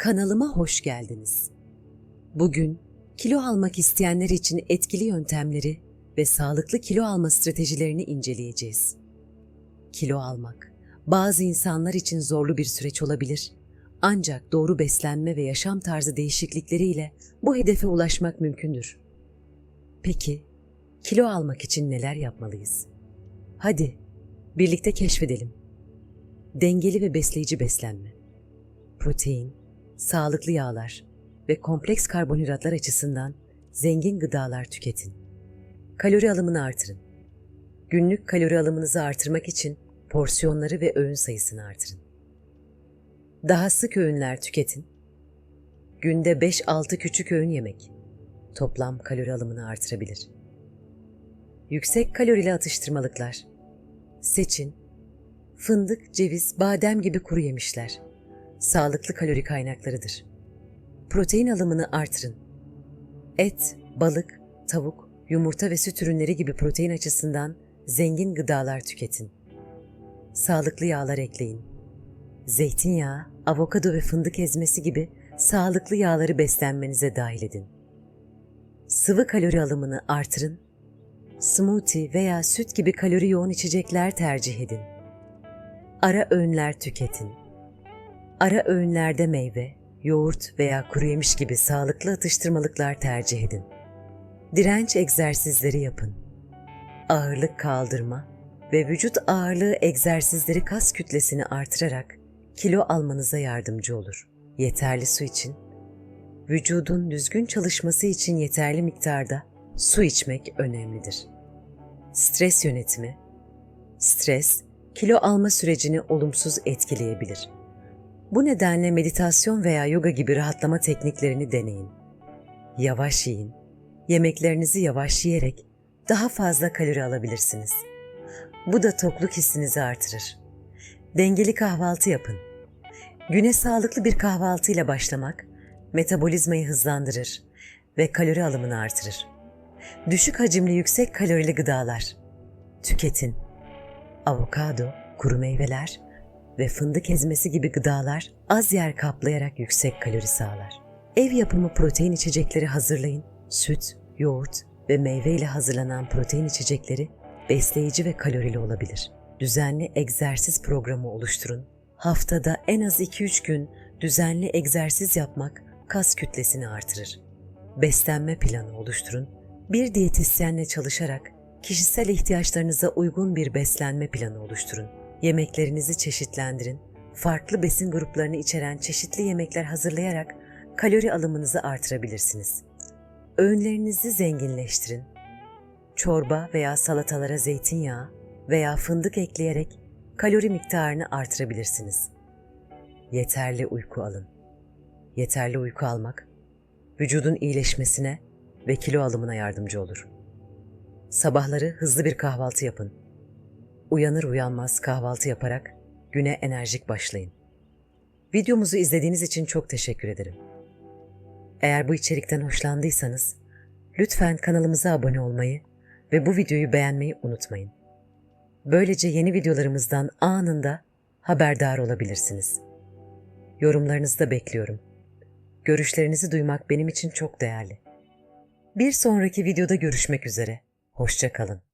Kanalıma hoş geldiniz. Bugün kilo almak isteyenler için etkili yöntemleri ve sağlıklı kilo alma stratejilerini inceleyeceğiz. Kilo almak bazı insanlar için zorlu bir süreç olabilir. Ancak doğru beslenme ve yaşam tarzı değişiklikleriyle bu hedefe ulaşmak mümkündür. Peki kilo almak için neler yapmalıyız? Hadi birlikte keşfedelim. Dengeli ve besleyici beslenme. Protein, sağlıklı yağlar ve kompleks karbonhidratlar açısından zengin gıdalar tüketin. Kalori alımını artırın. Günlük kalori alımınızı artırmak için porsiyonları ve öğün sayısını artırın. Daha sık öğünler tüketin. Günde 5-6 küçük öğün yemek toplam kalori alımını artırabilir. Yüksek kalorili atıştırmalıklar. Seçin. Fındık, ceviz, badem gibi kuru yemişler. Sağlıklı kalori kaynaklarıdır. Protein alımını artırın. Et, balık, tavuk, yumurta ve süt ürünleri gibi protein açısından zengin gıdalar tüketin. Sağlıklı yağlar ekleyin. Zeytinyağı, avokado ve fındık ezmesi gibi sağlıklı yağları beslenmenize dahil edin. Sıvı kalori alımını artırın. Smoothie veya süt gibi kalori yoğun içecekler tercih edin. Ara öğünler tüketin. Ara öğünlerde meyve, yoğurt veya kuru yemiş gibi sağlıklı atıştırmalıklar tercih edin. Direnç egzersizleri yapın. Ağırlık kaldırma ve vücut ağırlığı egzersizleri kas kütlesini artırarak kilo almanıza yardımcı olur. Yeterli su için vücudun düzgün çalışması için yeterli miktarda su içmek önemlidir. Stres yönetimi Stres, kilo alma sürecini olumsuz etkileyebilir. Bu nedenle meditasyon veya yoga gibi rahatlama tekniklerini deneyin. Yavaş yiyin. Yemeklerinizi yavaş yiyerek daha fazla kalori alabilirsiniz. Bu da tokluk hissinizi artırır. Dengeli kahvaltı yapın. Güne sağlıklı bir kahvaltıyla başlamak metabolizmayı hızlandırır ve kalori alımını artırır. Düşük hacimli yüksek kalorili gıdalar tüketin. Avokado, kuru meyveler ve fındık ezmesi gibi gıdalar az yer kaplayarak yüksek kalori sağlar. Ev yapımı protein içecekleri hazırlayın. Süt, yoğurt ve meyve ile hazırlanan protein içecekleri besleyici ve kalorili olabilir. Düzenli egzersiz programı oluşturun. Haftada en az 2-3 gün düzenli egzersiz yapmak kas kütlesini artırır. Beslenme planı oluşturun. Bir diyetisyenle çalışarak kişisel ihtiyaçlarınıza uygun bir beslenme planı oluşturun. Yemeklerinizi çeşitlendirin. Farklı besin gruplarını içeren çeşitli yemekler hazırlayarak kalori alımınızı artırabilirsiniz. Öğünlerinizi zenginleştirin. Çorba veya salatalara zeytinyağı veya fındık ekleyerek kalori miktarını artırabilirsiniz. Yeterli uyku alın. Yeterli uyku almak, vücudun iyileşmesine ve kilo alımına yardımcı olur. Sabahları hızlı bir kahvaltı yapın. Uyanır uyanmaz kahvaltı yaparak güne enerjik başlayın. Videomuzu izlediğiniz için çok teşekkür ederim. Eğer bu içerikten hoşlandıysanız lütfen kanalımıza abone olmayı ve bu videoyu beğenmeyi unutmayın. Böylece yeni videolarımızdan anında haberdar olabilirsiniz. Yorumlarınızı da bekliyorum. Görüşlerinizi duymak benim için çok değerli. Bir sonraki videoda görüşmek üzere. Hoşçakalın.